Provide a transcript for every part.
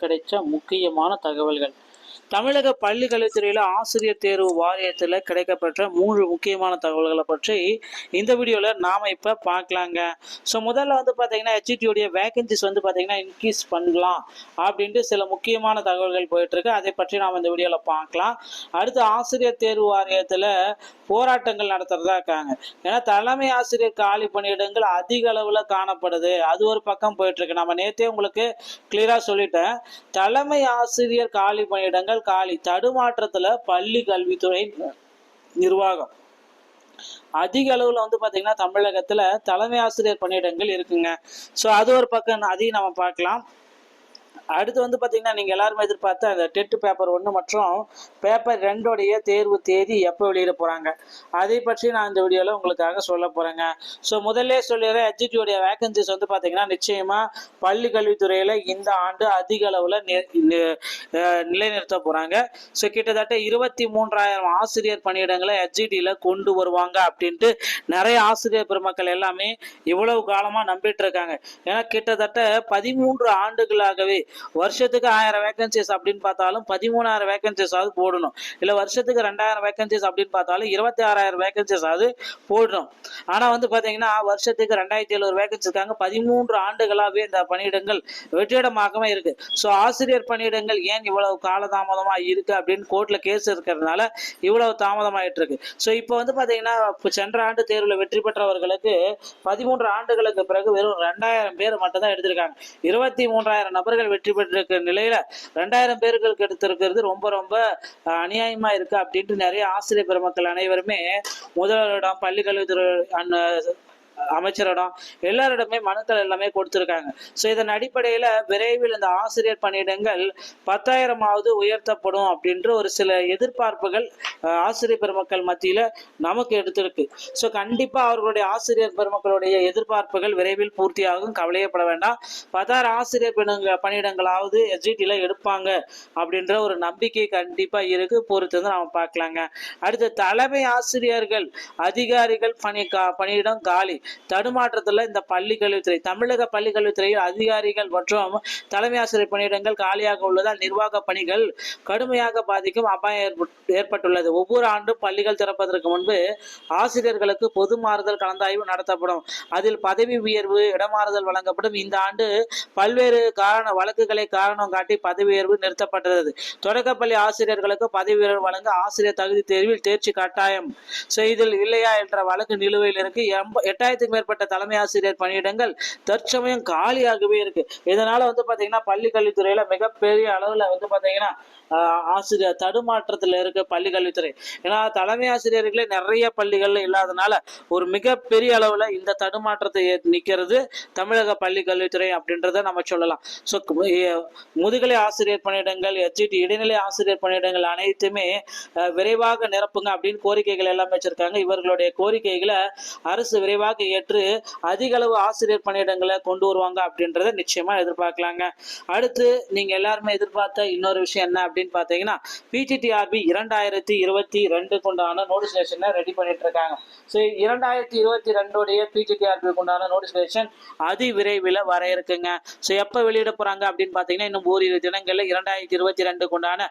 கிடைச்ச முக்கியமான தகவல்கள். தமிழக பள்ளி துறையில் ஆசிரியர் தேர்வு வாரியத்தில் கிடைக்கப்பெற்ற மூன்று முக்கியமான தகவல்களை பற்றி இந்த வீடியோவில் நாம் இப்போ பார்க்கலாங்க. ஸோ முதல்ல வந்து பார்த்தீங்கன்னா ஹெச்டியுடைய வேகன்சிஸ் வந்து பார்த்தீங்கன்னா இன்க்ரீஸ் பண்ணலாம் அப்படின்ட்டு சில முக்கியமான தகவல்கள் போயிட்டுருக்கு. அதை பற்றி நாம் இந்த வீடியோவில் பார்க்கலாம். அடுத்து ஆசிரியர் தேர்வு வாரியத்தில் போராட்டங்கள் நடத்துகிறதா இருக்காங்க. ஏன்னா தலைமை ஆசிரியர் காலி பணியிடங்கள் அதிக அளவில் காணப்படுது. அது ஒரு பக்கம் போயிட்டுருக்கு. நம்ம நேற்றே உங்களுக்கு கிளியராக சொல்லிட்டேன். தலைமை ஆசிரியர் காலி பணியிடங்கள் காலி. தடுமாற்றத்துல பள்ளி கல்வித்துறை நிர்வாகம். அதிக அளவுல வந்து பாத்தீங்கன்னா தமிழகத்துல தலைமை ஆசிரியர் பணியிடங்கள் இருக்குங்க. ஸோ அது ஒரு பக்கம் அதையும் நம்ம பார்க்கலாம். அடுத்து வந்து பார்த்தீங்கன்னா நீங்கள் எல்லாருமே எதிர்பார்த்த அந்த டெட்டு பேப்பர் ஒன்று மற்றும் பேப்பர் ரெண்டோடைய தேர்வு தேதி எப்போ வெளியிட போகிறாங்க அதை பற்றி நான் இந்த வீடியோவில் உங்களுக்காக சொல்ல போகிறேங்க ஸோ முதல்ல சொல்லிடுறேன் ஹெச்டியோடைய வேகன்சிஸ் வந்து பார்த்தீங்கன்னா நிச்சயமாக பள்ளி கல்வித்துறையில் இந்த ஆண்டு அதிக அளவில் நிலைநிறுத்த போகிறாங்க ஸோ கிட்டத்தட்ட இருபத்தி மூன்றாயிரம் ஆசிரியர் பணியிடங்களை ஹெச்டியில் கொண்டு வருவாங்க அப்படின்ட்டு நிறைய ஆசிரியர் பெருமக்கள் எல்லாமே இவ்வளவு காலமாக நம்பிட்டு இருக்காங்க. ஏன்னா கிட்டத்தட்ட பதிமூன்று ஆண்டுகளாகவே வருஷத்துக்கு ஆயிரம் வேகன்சிஸ் அப்படின்னு பார்த்தாலும் பதிமூணாயிரம் வேகன்சிஸ் ஆகுது போடணும். இல்லை வருஷத்துக்கு ரெண்டாயிரம் வேகன்சிஸ் அப்படின்னு பார்த்தாலும் இருபத்தி ஆறாயிரம் வேகன்சிஸ் ஆகுது போடணும். ஆனால் வந்து பார்த்தீங்கன்னா வருஷத்துக்கு ரெண்டாயிரத்தி எழுநூறு வேகன்சி இருக்காங்க பதிமூன்று ஆண்டுகளாகவே இந்த பணியிடங்கள் வெற்றிடமாகவே இருக்கு. ஸோ ஆசிரியர் பணியிடங்கள் ஏன் இவ்வளவு காலதாமதமாக இருக்கு அப்படின்னு கோர்ட்டில் கேஸ் இருக்கிறதுனால இவ்வளவு தாமதமாயிட்டு இருக்கு. ஸோ இப்போ வந்து பார்த்தீங்கன்னா சென்ற ஆண்டு தேர்வில் வெற்றி பெற்றவர்களுக்கு பதிமூன்று ஆண்டுகளுக்கு பிறகு வெறும் ரெண்டாயிரம் பேர் மட்டும் தான் எடுத்திருக்காங்க. இருபத்தி மூன்றாயிரம் நபர்கள் வெற்றி பெற்றிருக்கிற நிலையில ரெண்டாயிரம் பேர்களுக்கு எடுத்திருக்கிறது ரொம்ப ரொம்ப அநியாயமா இருக்கு அப்படின்ட்டு நிறைய ஆசிரியர் பெருமக்கள் அனைவருமே முதல்வரிடம் பள்ளி கல்வித்துறை அமைச்சரிடம் எல்லாரிடமே மனுக்கள் எல்லாமே கொடுத்துருக்காங்க. ஸோ இதன் அடிப்படையில் விரைவில் இந்த ஆசிரியர் பணியிடங்கள் பத்தாயிரமாவது உயர்த்தப்படும் அப்படின்ற ஒரு சில எதிர்பார்ப்புகள் ஆசிரியர் பெருமக்கள் மத்தியில் நமக்கு எடுத்திருக்கு. ஸோ கண்டிப்பாக அவர்களுடைய ஆசிரியர் பெருமக்களுடைய எதிர்பார்ப்புகள் விரைவில் பூர்த்தியாகும். கவலையப்பட வேண்டாம். பத்தாயிரம் ஆசிரியர் பணியிடங்களாவது எஸ்ஜிடியில் எடுப்பாங்க அப்படின்ற ஒரு நம்பிக்கை கண்டிப்பாக இருக்கு. பொறுத்து வந்து நம்ம பார்க்கலாங்க. அடுத்து தலைமை ஆசிரியர்கள் அதிகாரிகள் பணி கா பணியிடம் காலி. தடுமாற்றத்தில் இந்த பள்ளி கல்வித்துறை தமிழக பள்ளி கல்வித்துறையில் அதிகாரிகள் மற்றும் தலைமை ஆசிரியர் பணியிடங்கள் காலியாக உள்ளதால் நிர்வாக பணிகள் கடுமையாக பாதிக்கும் அபாயம் ஏற்பட்டுள்ளது. ஒவ்வொரு ஆண்டும் பள்ளிகள் திறப்பதற்கு முன்பு ஆசிரியர்களுக்கு பொது மாறுதல் கலந்தாய்வு நடத்தப்படும். அதில் பதவி உயர்வு இடமாறுதல் வழங்கப்படும். இந்த ஆண்டு பல்வேறு காரண வழக்குகளை காரணம் காட்டி பதவி உயர்வு நிறுத்தப்பட்டது. தொடக்கப்பள்ளி ஆசிரியர்களுக்கு பதவி உயர்வு வழங்க ஆசிரியர் தகுதி தேர்வில் தேர்ச்சி கட்டாயம் செய்தல் இல்லையா என்ற வழக்கு நிலுவையில் இருக்கு. எட்டாயிரத்தி எட்டாயிரத்துக்கு மேற்பட்ட தலைமை ஆசிரியர் பணியிடங்கள் தற்சமயம் காலியாகவே இருக்கு. இதனால வந்து பாத்தீங்கன்னா பள்ளி கல்வித்துறையில மிகப்பெரிய அளவுல வந்து பாத்தீங்கன்னா ஆசிரியர் தடுமாற்றத்துல இருக்கு பள்ளி கல்வித்துறை. ஏன்னா தலைமை ஆசிரியர்களே நிறைய பள்ளிகள்ல இல்லாதனால ஒரு மிகப்பெரிய அளவுல இந்த தடுமாற்றத்தை நிக்கிறது தமிழக பள்ளி கல்வித்துறை அப்படின்றத நம்ம சொல்லலாம். ஸோ முதுகலை ஆசிரியர் பணியிடங்கள் எச்இடி இடைநிலை ஆசிரியர் பணியிடங்கள் அனைத்துமே விரைவாக நிரப்புங்க அப்படின்னு கோரிக்கைகள் எல்லாம் வச்சிருக்காங்க. இவர்களுடைய கோரிக்கைகளை அரசு விரைவாக ஏற்று அதிக அளவு ஆசிரியர் பணியிடங்களை கொண்டு வருவாங்க அப்படின்றத நிச்சயமா எதிர்பார்க்கலாங்க. அடுத்து நீங்க எல்லாருமே எதிர்பார்த்த இன்னொரு விஷயம் என்ன அப்படின்னு பாத்தீங்கன்னா பிடிடிஆர்பி இரண்டாயிரத்தி இருபத்தி ரெண்டுக்கு உண்டான ரெடி பண்ணிட்டு இருக்காங்க ஸோ இரண்டாயிரத்தி இருபத்தி ரெண்டுடைய பிடிடிஆர்பிக்கு உண்டான அதி விரைவில் வர இருக்குங்க. ஸோ எப்போ வெளியிட போறாங்க அப்படின்னு பார்த்தீங்கன்னா இன்னும் ஓரிரு தினங்களில் இரண்டாயிரத்தி இருபத்தி ரெண்டுக்கு உண்டான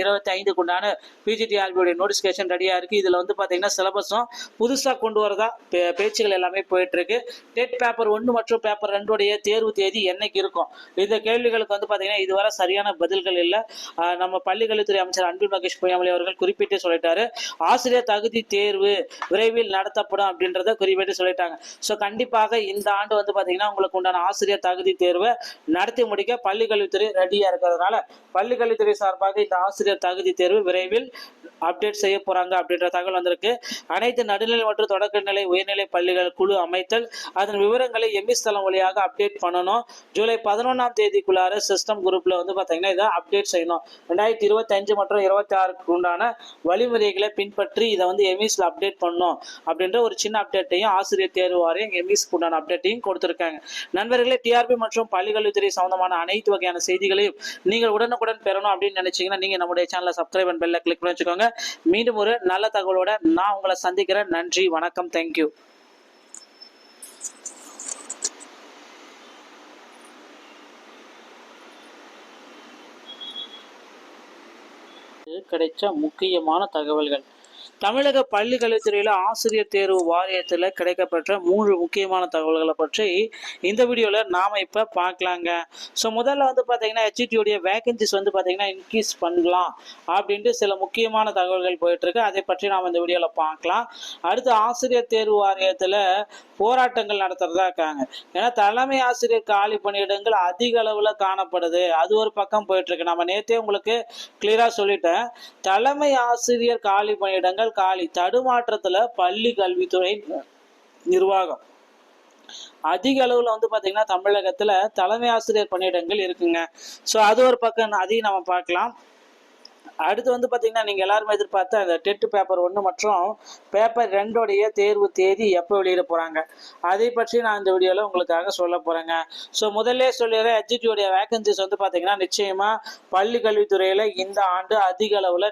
இருபத்தி ஐந்துக்கு உண்டான பிஜிடிஆர்பியோடைய ரெடியாக இருக்கு. இதில் வந்து பார்த்தீங்கன்னா சிலபஸும் புதுசாக கொண்டு வரதா பேச்சுகள் பரீட்சைகள் எல்லாமே போயிட்டுருக்கு. டெட் பேப்பர் ஒன்று மற்றும் பேப்பர் ரெண்டுடைய தேர்வு தேதி என்னைக்கு இருக்கும்? இந்த கேள்விகளுக்கு வந்து பார்த்தீங்கன்னா இதுவரை சரியான பதில்கள் இல்லை. நம்ம பள்ளிக்கல்வித்துறை அமைச்சர் அன்பில் மகேஷ் பொய்யாமலை அவர்கள் குறிப்பிட்டு சொல்லிட்டாரு. ஆசிரியர் தகுதி தேர்வு விரைவில் நடத்தப்படும் அப்படின்றத குறிப்பிட்டு சொல்லிட்டாங்க. ஸோ கண்டிப்பாக இந்த ஆண்டு வந்து பார்த்தீங்கன்னா உங்களுக்கு உண்டான ஆசிரியர் தகுதி தேர்வை நடத்தி முடிக்க பள்ளிக்கல்வித்துறை ரெடியாக இருக்கிறதுனால பள்ளிக்கல்வித்துறை சார்பாக இந்த ஆசிரியர் தகுதி தேர்வு விரைவில் அப்டேட் செய்ய போகிறாங்க அப்படின்ற தகவல் வந்திருக்கு. அனைத்து நடுநிலை மற்றும் தொடக்கநிலை உயர்நிலை பள்ளிகள் குழு அமைத்தல். அதன் விவரங்களை எம்இஸ் தளம் வழியாக அப்டேட் பண்ணணும். ஜூலை பதினொன்றாம் தேதிக்குள்ளார சிஸ்டம் குரூப்ல வந்து பார்த்தீங்கன்னா இதை அப்டேட் செய்யணும். ரெண்டாயிரத்தி இருபத்தஞ்சு மற்றும் இருபத்தி ஆறுக்கு உண்டான வழிமுறைகளை பின்பற்றி இதை வந்து எம்இஸ்ல அப்டேட் பண்ணணும் அப்படின்ற ஒரு சின்ன அப்டேட்டையும் ஆசிரியர் தேர்வு வாரியம் எம்இஸ்க்கு உண்டான அப்டேட்டையும் கொடுத்துருக்காங்க. நண்பர்களே டிஆர்பி மற்றும் பள்ளிக்கல்வித்துறை சம்பந்தமான அனைத்து வகையான செய்திகளையும் நீங்கள் உடனுக்குடன் பெறணும் அப்படின்னு நினைச்சீங்கன்னா நீங்க நம்முடைய சேனலை சப்ஸ்கிரைப் அண்ட் பெல்ல கிளிக் பண்ணி வச்சுக்கோங்க. மீண்டும் ஒரு நல்ல தகவலோட நான் உங்களை சந்திக்கிறேன். நன்றி வணக்கம் தேங்க்யூ கிடைச்ச முக்கியமான தகவல்கள். தமிழக பள்ளிக்கல்வித்துறையில் ஆசிரியர் தேர்வு வாரியத்தில் கிடைக்கப்பெற்ற மூன்று முக்கியமான தகவல்களை பற்றி இந்த வீடியோவில் நாம் இப்போ பார்க்கலாங்க. ஸோ முதல்ல வந்து பார்த்தீங்கன்னா ஹெச்டியுடைய வேகன்சிஸ் வந்து பார்த்தீங்கன்னா இன்க்ரீஸ் பண்ணலாம் அப்படின்ட்டு சில முக்கியமான தகவல்கள் போயிட்டுருக்கு. அதை பற்றி நாம் இந்த வீடியோவில் பார்க்கலாம். அடுத்து ஆசிரியர் தேர்வு வாரியத்தில் போராட்டங்கள் நடத்துகிறதா இருக்காங்க. ஏன்னா தலைமை ஆசிரியர் காலி பணியிடங்கள் அதிக அளவில் காணப்படுது. அது ஒரு பக்கம் போயிட்டுருக்கு. நம்ம நேற்றே உங்களுக்கு கிளியராக சொல்லிட்டேன். தலைமை ஆசிரியர் காலி பணியிடங்கள் காலி தடுமாற்றத்துல பள்ளி கல்வித்துறை நிர்வாகம். அதிக அளவுல வந்து பாத்தீங்கன்னா தமிழகத்துல தலைமை ஆசிரியர் பணியிடங்கள் இருக்குங்க. ஸோ அது ஒரு பக்கம் அதையும் நம்ம பார்க்கலாம். அடுத்து வந்து பார்த்தீங்கன்னா நீங்கள் எல்லாருமே எதிர்பார்த்த அந்த டெட் பேப்பர் ஒன்று மற்றும் பேப்பர் ரெண்டோடைய தேர்வு தேதி எப்போ வெளியிட போகிறாங்க அதை பற்றி நான் இந்த வீடியோவில் உங்களுக்காக சொல்ல போகிறேங்க ஸோ முதல்ல சொல்லிடுறேன் ஹெச்டியோடைய வேகன்சிஸ் வந்து பார்த்தீங்கன்னா நிச்சயமாக பள்ளி கல்வித்துறையில் இந்த ஆண்டு அதிக அளவில்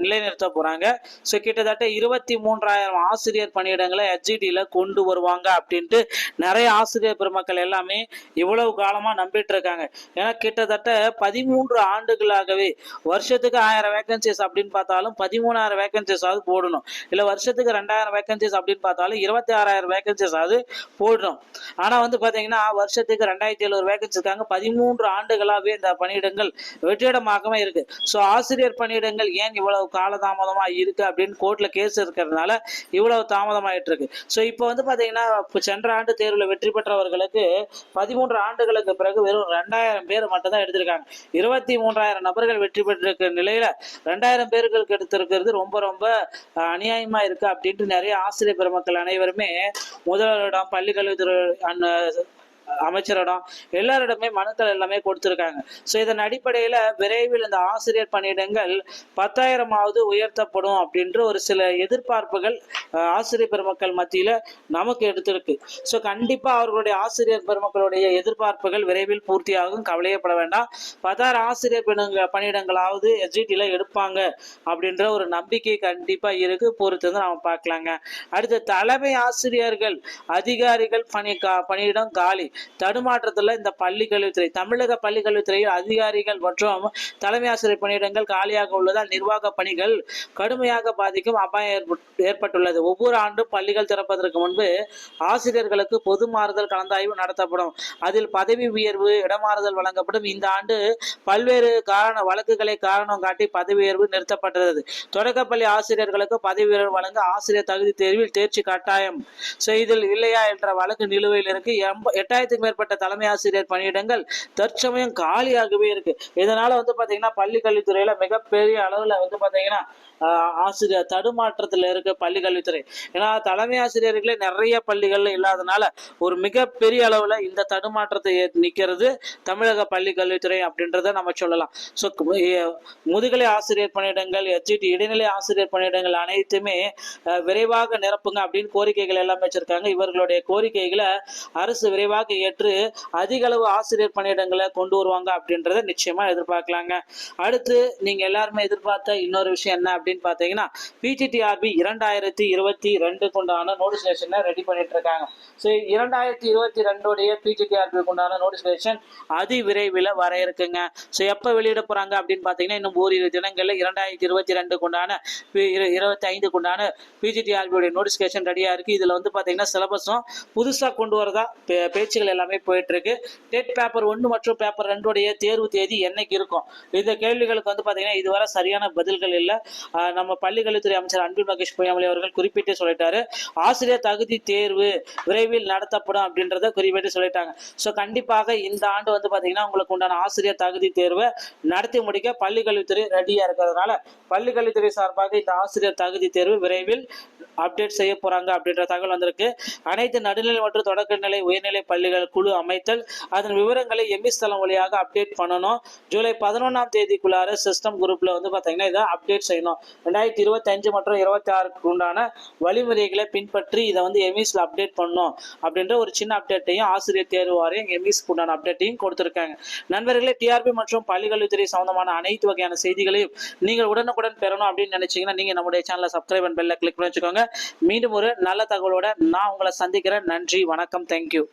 நிலைநிறுத்த போகிறாங்க ஸோ கிட்டத்தட்ட இருபத்தி மூன்றாயிரம் ஆசிரியர் பணியிடங்களை எஜிடியில் கொண்டு வருவாங்க அப்படின்ட்டு நிறைய ஆசிரியர் பெருமக்கள் எல்லாமே இவ்வளவு காலமாக நம்பிட்டு இருக்காங்க. ஏன்னா கிட்டத்தட்ட பதிமூன்று ஆண்டுகளாகவே வருஷத்துக்கு ஆயிரம் வேகன்சிஸ் அப்படின்னு பார்த்தாலும் பதிமூணாயிரம் வேகன்சிஸ் ஆகுது போடணும். இல்லை வருஷத்துக்கு ரெண்டாயிரம் வேகன்சிஸ் அப்படின்னு பார்த்தாலும் இருபத்தி ஆறாயிரம் வேகன்சிஸ் ஆகுது போடணும். ஆனால் வந்து பார்த்தீங்கன்னா வருஷத்துக்கு ரெண்டாயிரத்தி எழுநூறு வேகன்சி இருக்காங்க. பதிமூன்று ஆண்டுகளாகவே இந்த பணியிடங்கள் வெற்றிடமாகவே இருக்கு. ஸோ ஆசிரியர் பணியிடங்கள் ஏன் இவ்வளவு காலதாமதமாக இருக்கு அப்படின்னு கோர்ட்ல கேஸ் இருக்கிறதுனால இவ்வளவு தாமதமாயிட்டு இருக்கு. ஸோ இப்போ வந்து பார்த்தீங்கன்னா இப்போ சென்ற ஆண்டு தேர்வில் வெற்றி பெற்றவர்களுக்கு பதிமூன்று ஆண்டுகளுக்கு பிறகு வெறும் ரெண்டாயிரம் பேர் மட்டும்தான் எடுத்திருக்காங்க. இருபத்தி மூன்றாயிரம் நபர்கள் வெற்றி பெற்றிருக்கிற நிலையில ரெண்டாயிரம் பேர்களுக்கு எடுத்திருக்கிறது ரொம்ப ரொம்ப அஹ், அநியாயமா இருக்கு அப்படின்ட்டு நிறைய ஆசிரியர் பெருமக்கள் அனைவருமே முதல்வரிடம் பள்ளி கல்வித்துறை அமைச்சரிடம் எல்லாரிடமே மனுக்கள் எல்லாமே கொடுத்துருக்காங்க. ஸோ இதன் அடிப்படையில் விரைவில் இந்த ஆசிரியர் பணியிடங்கள் பத்தாயிரமாவது உயர்த்தப்படும் அப்படின்ற ஒரு சில எதிர்பார்ப்புகள் ஆசிரியர் பெருமக்கள் மத்தியில் நமக்கு எடுத்திருக்கு. ஸோ கண்டிப்பாக அவர்களுடைய ஆசிரியர் பெருமக்களுடைய எதிர்பார்ப்புகள் விரைவில் பூர்த்தியாகும். கவலையப்பட வேண்டாம். பத்தாயிரம் ஆசிரியர் பணிங்க பணியிடங்களாவது எஸ்ஜிடியில் எடுப்பாங்க அப்படின்ற ஒரு நம்பிக்கை கண்டிப்பாக இருக்கு. பொறுத்து வந்து நாம் பார்க்கலாங்க. அடுத்து தலைமை ஆசிரியர்கள் அதிகாரிகள் பணி கா பணியிடம் காலி. தடுமாற்றத்தில் இந்த பள்ளி கல்வித்துறை தமிழக பள்ளி கல்வித்துறையில் அதிகாரிகள் மற்றும் தலைமை ஆசிரியர் பணியிடங்கள் காலியாக உள்ளதால் நிர்வாக பணிகள் கடுமையாக பாதிக்கும் அபாயம் ஏற்பட்டுள்ளது. ஒவ்வொரு ஆண்டும் பள்ளிகள் திறப்பதற்கு முன்பு ஆசிரியர்களுக்கு பொது மாறுதல் கலந்தாய்வு நடத்தப்படும். அதில் பதவி உயர்வு இடமாறுதல் வழங்கப்படும். இந்த ஆண்டு பல்வேறு காரண வழக்குகளை காரணம் காட்டி பதவி உயர்வு நிறுத்தப்பட்டது. தொடக்கப்பள்ளி ஆசிரியர்களுக்கு பதவி உயர்வு வழங்க ஆசிரியர் தகுதி தேர்வில் தேர்ச்சி கட்டாயம் செய்தல் இல்லையா என்ற வழக்கு நிலுவையில் இருக்கு. எம்ப- ரெண்டாயிரத்துக்கு மேற்பட்ட தலைமை ஆசிரியர் பணியிடங்கள் தற்சமயம் காலியாகவே இருக்கு. இதனால வந்து பாத்தீங்கன்னா பள்ளி கல்வித்துறையில மிகப்பெரிய அளவுல வந்து பாத்தீங்கன்னா ஆசிரியர் தடுமாற்றத்துல இருக்க பள்ளி கல்வித்துறை ஏன்னா தலைமை ஆசிரியர்களே நிறைய பள்ளிகள்ல இல்லாதனால ஒரு மிகப்பெரிய அளவுல இந்த தடுமாற்றத்தை நிற்கிறது நிக்கிறது தமிழக பள்ளி கல்வித்துறை அப்படின்றத நம்ம சொல்லலாம். ஸோ முதுகலை ஆசிரியர் பணியிடங்கள் எச்ஜிடி இடைநிலை ஆசிரியர் பணியிடங்கள் அனைத்துமே விரைவாக நிரப்புங்க அப்படின்னு கோரிக்கைகள் எல்லாம் வச்சிருக்காங்க. இவர்களுடைய கோரிக்கைகளை அரசு விரைவாக ஏற்று அதிக அளவு ஆசிரியர் பணியிடங்களை கொண்டு வருவாங்க அப்படின்றத நிச்சயமா எதிர்பார்க்கலாங்க. அடுத்து நீங்க எல்லாருமே எதிர்பார்த்த இன்னொரு விஷயம் என்ன அப்படின்னு பார்த்தீங்கன்னா பிடிடிஆர்பி இரண்டாயிரத்தி இருபத்தி ரெண்டுக்கு உண்டான நோட்டிஃபிகேஷனை ரெடி பண்ணிட்டு இருக்காங்க ஸோ இரண்டாயிரத்தி இருபத்தி ரெண்டுடைய பிடிடிஆர்பிக்கு உண்டான நோட்டிஃபிகேஷன் அதி விரைவில் வர இருக்குங்க. ஸோ எப்போ வெளியிட போறாங்க அப்படின்னு பார்த்தீங்கன்னா இன்னும் ஓரிரு தினங்களில் இரண்டாயிரத்தி இருபத்தி ரெண்டுக்கு உண்டான இருபத்தி ஐந்துக்கு உண்டான பிஜிடிஆர்பியோடைய நோட்டிஃபிகேஷன் ரெடியாக இருக்குது இதில் வந்து பார்த்தீங்கன்னா சிலபஸும் புதுசாக கொண்டு வரதா பேச்சுகள் எல்லாமே போயிட்டு இருக்கு டெட் பேப்பர் ஒன்று மற்றும் பேப்பர் ரெண்டுடைய தேர்வு தேதி என்னைக்கு இருக்கும்? இந்த கேள்விகளுக்கு வந்து பார்த்தீங்கன்னா இதுவரை சரியான பதில்கள் இல்லை. நம்ம பள்ளிக்கல்வித்துறை அமைச்சர் அன்பில் மகேஷ் பொய்யாமலை அவர்கள் குறிப்பிட்டு சொல்லிட்டாரு. ஆசிரியர் தகுதி தேர்வு விரைவில் நடத்தப்படும் அப்படின்றத குறிப்பிட்டு சொல்லிட்டாங்க. ஸோ கண்டிப்பாக இந்த ஆண்டு வந்து பார்த்தீங்கன்னா உங்களுக்கு உண்டான ஆசிரியர் தகுதி தேர்வை நடத்தி முடிக்க பள்ளிக்கல்வித்துறை ரெடியாக இருக்கிறதுனால பள்ளிக்கல்வித்துறை சார்பாக இந்த ஆசிரியர் தகுதி தேர்வு விரைவில் அப்டேட் செய்ய போறாங்க அப்படின்ற தகவல் வந்திருக்கு. அனைத்து நடுநிலை மற்றும் தொடக்கநிலை உயர்நிலை பள்ளிகள் குழு அமைத்தல் அதன் விவரங்களை எம்இஸ் தளம் வழியாக அப்டேட் பண்ணணும். ஜூலை பதினொன்றாம் தேதிக்குள்ளார சிஸ்டம் குரூப்ல வந்து பார்த்தீங்கன்னா இதை அப்டேட் செய்யணும். ரெண்டாயிரத்தி இருபத்தஞ்சு மற்றும் இருபத்தி ஆறுக்கு உண்டான வழிமுறைகளை பின்பற்றி இதை வந்து எம்இஸ்ல அப்டேட் பண்ணும் அப்படின்ற ஒரு சின்ன அப்டேட்டையும் ஆசிரியர் தேர்வு வாரியம் எம்இஸ்க்கு உண்டான அப்டேட்டையும் கொடுத்திருக்காங்க. நண்பர்களே டிஆர்பி மற்றும் பள்ளிக்கல்வித்துறை சம்பந்தமான அனைத்து வகையான செய்திகளையும் நீங்கள் உடனுக்குடன் பெறணும் அப்படின்னு நினைச்சீங்கன்னா நீங்க நம்முடைய சேனலை சப்ஸ்கிரைப் அண்ட் பெல்ல கிளிக் பண்ணி வச்சுக்கோங்க. மீண்டும் ஒரு நல்ல தகவலோட நான் உங்களை சந்திக்கிறேன். நன்றி வணக்கம் தேங்க்யூ